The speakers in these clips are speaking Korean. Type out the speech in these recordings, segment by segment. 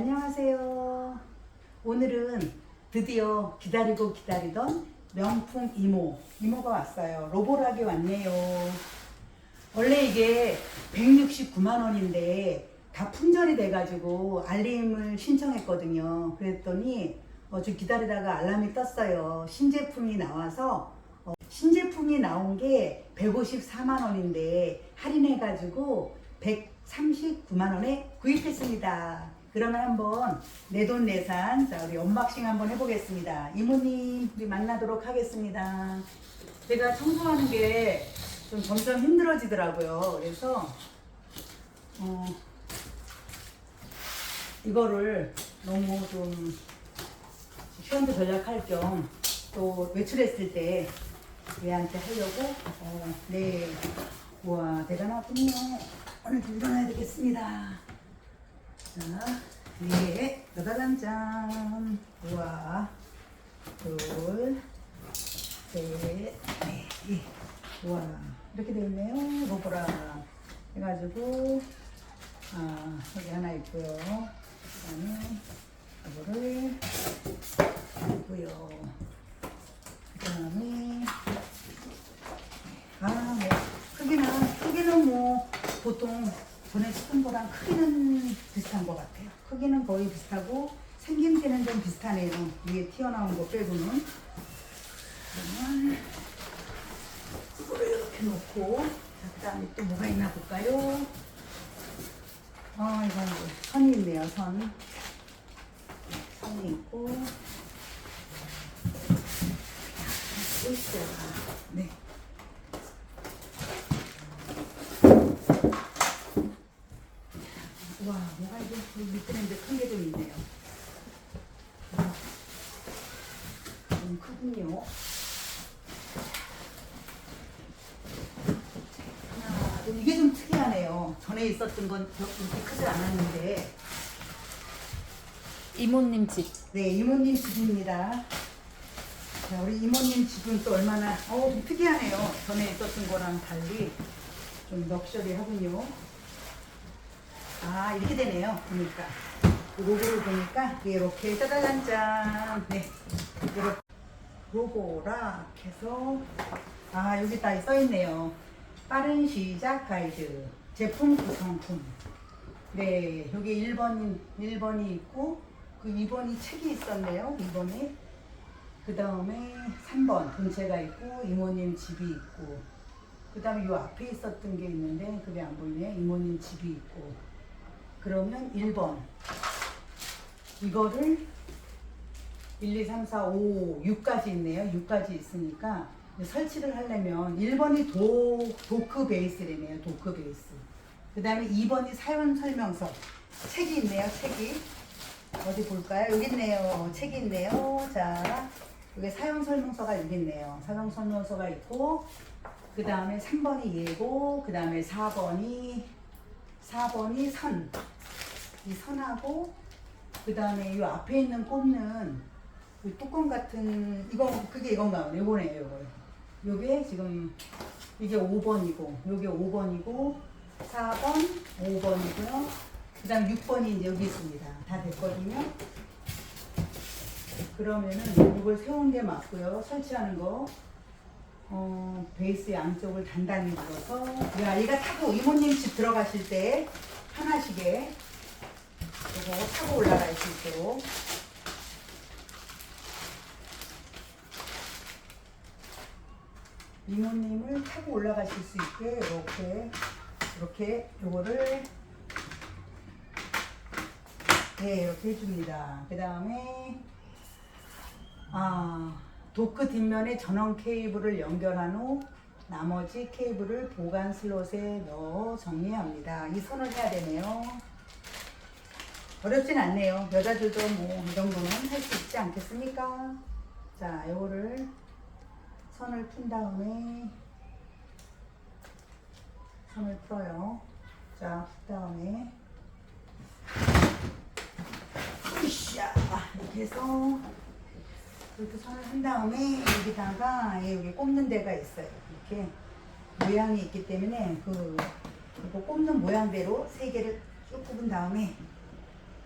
안녕하세요. 오늘은 드디어 기다리고 기다리던 명품 이모, 이모가 왔어요. 로보락이 왔네요. 원래 이게 169만 원인데 다 품절이 돼가지고 알림을 신청했거든요. 그랬더니 어, 좀 기다리다가 알람이 떴어요. 신제품이 나와서 어, 신제품이 나온 게 154만 원인데 할인해가지고 139만 원에 구입했습니다. 그러면 한번 내돈내산 자 우리 언박싱 한번 해보겠습니다. 이모님 우리 만나도록 하겠습니다. 제가 청소하는 게 좀 점점 힘들어지더라고요. 그래서 어, 이거를 너무 좀 시간도 절약할 겸 또 외출했을 때 얘한테 하려고 어, 네 우와 대단하군요. 오늘도 일어나야 되겠습니다. 자, 한 장. 우와, 둘, 셋, 넷. 예. 우와, 이렇게 되어 있네요. 로보라. 해가지고, 아, 여기 하나 있고요. 그 다음에, 이거를, 있고요. 그 다음에, 아, 뭐, 크기는, 크기는 뭐, 보통 전에 쓰던 거랑 크기는 비슷한 것 같아요. 크기는 거의 비슷하고, 생김새는 좀 비슷하네요. 위에 튀어나온 거 빼고는. 그러면, 이거를 이렇게 놓고, 자, 그 다음에 또 뭐가 있나 볼까요? 아, 이건 뭐 선이 있네요, 선. 네, 선이 있고, 또 있어요. 네. 와, 이게 그 밑에는 이제 큰 게 좀 있네요. 와, 좀 크군요. 하나, 둘, 이게 좀 특이하네요. 전에 있었던 건 이렇게 크지 않았는데, 이모님 집. 네, 이모님 집입니다. 자, 우리 이모님 집은 또 얼마나, 어, 좀 특이하네요. 전에 있었던 거랑 달리 좀 럭셔리 하군요. 아, 이렇게 되네요. 보니까. 그 로고를 보니까 이렇게 짜자잔짠. 네. 이렇게 로고라 해서, 아, 여기 딱 써있네요. 빠른 시작 가이드. 제품 구성품. 네, 여기 1번, 1번이 있고, 그 2번이 책이 있었네요. 2번에. 그 다음에 3번 본체가 있고, 이모님 집이 있고, 그 다음에 요 앞에 있었던 게 있는데, 그게 안 보이네. 이모님 집이 있고. 그러면 1번. 이거를 1, 2, 3, 4, 5, 6까지 있네요. 6까지 있으니까 설치를 하려면 1번이 도, 도크 베이스래네요. 도크 베이스. 그 다음에 2번이 사용 설명서. 책이 있네요. 책이. 어디 볼까요? 여기 있네요. 책이 있네요. 자, 여기 사용 설명서가 여기 있네요. 사용 설명서가 있고, 그 다음에 3번이 예고, 그 다음에 4번이 4번이 선. 이 선하고 그 다음에 이 앞에 있는 꼽는 이 뚜껑 같은 이거 그게 이건가 보네. 요거네요. 요거. 요게 지금 이게 5번이고 요게 5번이고 4번 5번이고요. 그 다음 6번이 이제 여기 있습니다. 다 됐거든요. 그러면은 이걸 세운 게 맞고요. 설치하는 거. 어, 베이스 양쪽을 단단히 눌러서 야, 얘가 타고 이모님 집 들어가실 때 편하시게 이거 타고 올라갈 수 있도록 이모님을 타고 올라가실 수 있게 이렇게 이렇게 요거를 네 이렇게 해줍니다. 그 다음에 아 도크 뒷면에 전원 케이블을 연결한 후 나머지 케이블을 보관 슬롯에 넣어 정리합니다. 이 선을 해야 되네요. 어렵진 않네요. 여자들도 뭐 이 정도는 할 수 있지 않겠습니까? 자, 요거를 선을 푼 다음에 선을 풀어요. 자, 푼 다음에 으쌰 이렇게 해서 이렇게 선을 한 다음에 여기다가 예, 여기 꼽는 데가 있어요. 이렇게 모양이 있기 때문에 그 그거 꼽는 모양대로 세 개를 쭉 꼽은 다음에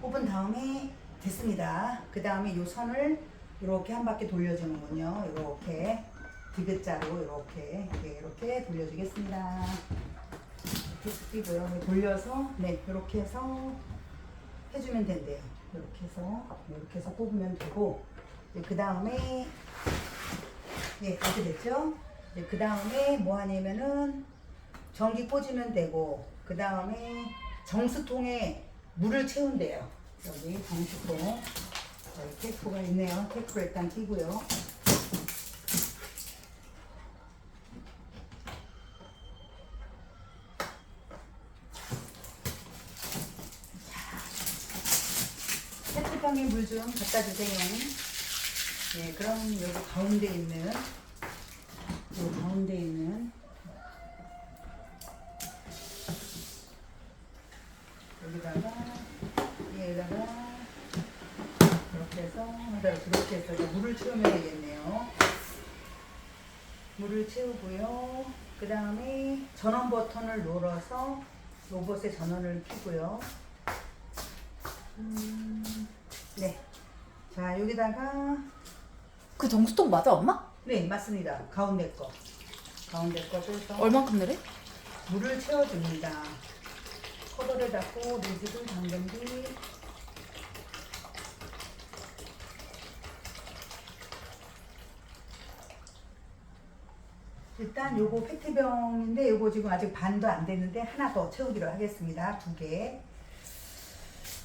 꼽은 다음에 됐습니다. 그 다음에 이 선을 이렇게 한 바퀴 돌려주는군요. 이렇게 디귿자로 이렇게 네, 이렇게 돌려주겠습니다. 이렇게 끼고요. 돌려서 네 이렇게 해서 해주면 된대요. 이렇게 해서 이렇게 해서 뽑으면 되고 그 다음에 예 이렇게 됐죠? 그 다음에 뭐 하냐면은 전기 꽂으면 되고 그 다음에 정수통에 물을 채운대요. 여기 정수통 여기 테이프가 있네요. 테이프를 일단 끼고요. 페트병에 물 좀 갖다 주세요. 네, 그럼 여기 가운데 있는 여기 가운데 있는 여기다가 얘에다가 해서 이렇게 해서 물을 채우면 되겠네요. 물을 채우고요. 그 다음에 전원 버튼을 눌러서 로봇의 전원을 켜고요. 음, 네. 자 여기다가 그 정수통 맞아 엄마? 네 맞습니다. 가운데 거 가운데 거 빼서 얼만큼 내래? 물을 채워줍니다. 커버를 닫고 리즈를 잠근 뒤 일단 요거 페트병인데 요거 지금 아직 반도 안 됐는데 하나 더 채우기로 하겠습니다. 두 개.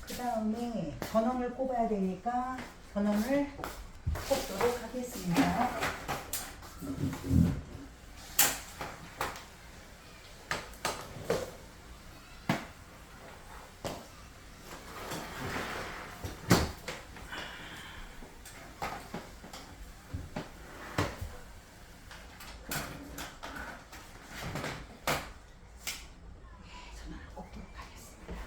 그 다음에 전원을 꼽아야 되니까 전원을 꼽도록 하겠습니다. 전원을 꼽도록 하겠습니다.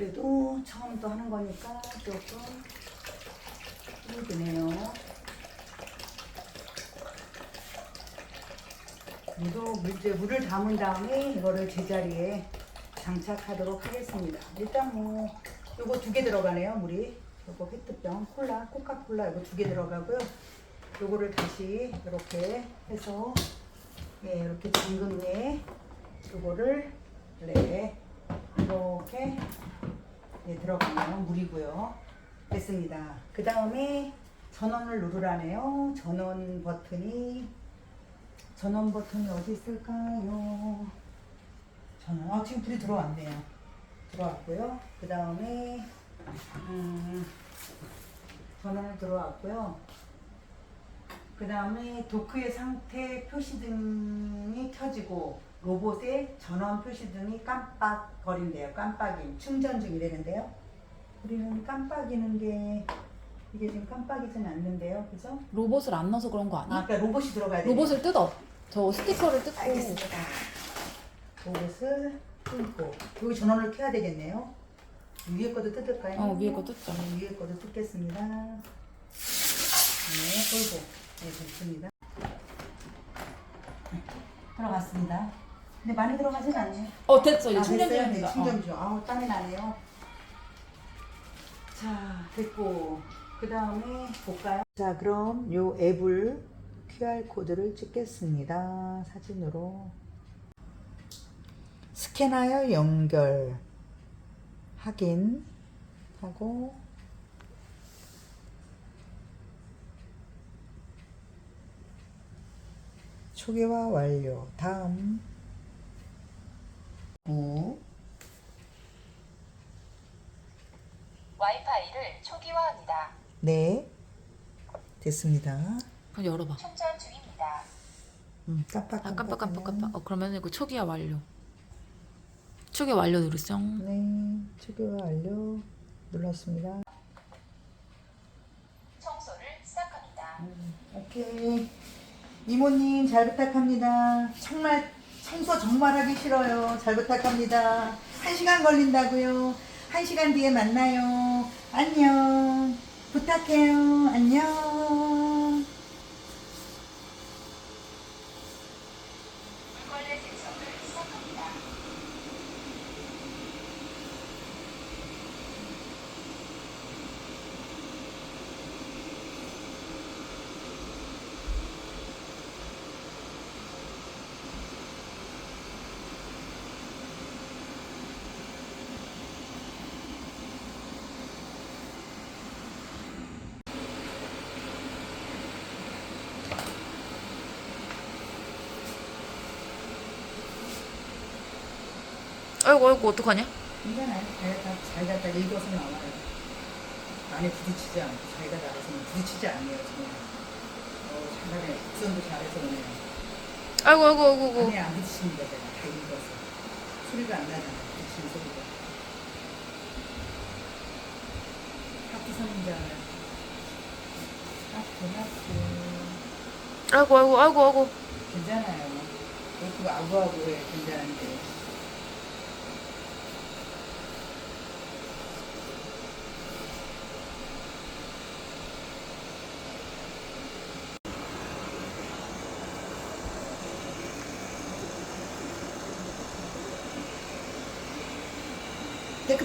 그래도 처음 또 하는 거니까 조금 힘드네요. 물도 물, 이제 물을 담은 다음에 이거를 제자리에 장착하도록 하겠습니다. 일단 뭐 요거 두 개 들어가네요 물이. 요거 페트병 콜라 코카콜라 이거 두 개 들어가고요. 요거를 다시 이렇게 해서 예, 이렇게 잠근 후에 요거를 네 이렇게 네, 들어가네요. 물이고요. 됐습니다. 그 다음에 전원을 누르라네요. 전원 버튼이 전원 버튼이 어디 있을까요? 전원. 아 지금 불이 들어왔네요. 들어왔고요. 그 다음에 음, 전원을 들어왔고요. 그 다음에 도크의 상태 표시등이 켜지고 로봇의 전원 표시 등이 깜빡거린대요. 깜빡임. 충전 중이라는데요. 우리는 깜빡이는 게 이게 지금 깜빡이진 않는데요. 그죠? 로봇을 안 넣어서 그런 거 아, 아니야? 그러니까 로봇이 들어가야 돼요. 로봇을 뜯어. 저 스티커를 뜯고. 알겠습니다. 로봇을 끊고 여기 전원을 켜야 되겠네요. 위에 것도 뜯을까요? 어, 위에 거 뜯자. 네, 위에 것도 뜯겠습니다. 네, 끌고 네, 됐습니다. 네, 들어갔습니다. 근데 많이 들어가진 않네요. 어 됐어. 이제 아, 충전 됐어요? 중입니다. 네, 충전 중. 아우 땀이 나네요. 자, 됐고 그 다음에 볼까요? 자, 그럼 요 앱을 QR 코드를 찍겠습니다. 사진으로 스캔하여 연결 확인 하고 초기화 완료. 다음 9 와이파이를 초기화합니다. 네. 됐습니다. 그럼 열어봐. 충전 중입니다. 음, 깜빡 아 깜빡 깜빡 깜빡. 어 그러면 이거 초기화 완료. 초기화 완료 누르죠. 네, 초기화 완료 눌렀습니다. 청소를 시작합니다. 오케이. 이모님 잘 부탁합니다. 정말 청소 정말 하기 싫어요. 잘 부탁합니다. 한 시간 걸린다고요. 한 시간 뒤에 만나요. 안녕. 부탁해요. 안녕. 아이고 아이고 어떡하냐? 괜찮아요. 갖다 읽어서 나와요. 안에 부딪히지 않고 자기가 나가서는 부딪히지 않네요 지금. 어, 잘하네. 구선도 잘해서 오네요. 아이고 아이고 아이고 아이고. 안에 안 부딪힙니다 제가 다 읽어서. 소리가 안 나잖아. 부딪히는 소리가. 하트 선인잖아요. 하트 하트. 아이고 아이고 아이고 아이고. 괜찮아요. 그거 아구아구 해 괜찮은데.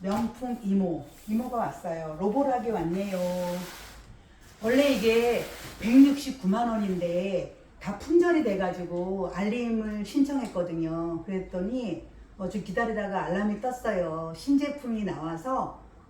명품 이모, 이모가 왔어요. 로보락이 왔네요. 원래 이게 169만 원인데 다 품절이 돼가지고 알림을 신청했거든요. 그랬더니 어, 좀 기다리다가 알람이 떴어요. 신제품이 나와서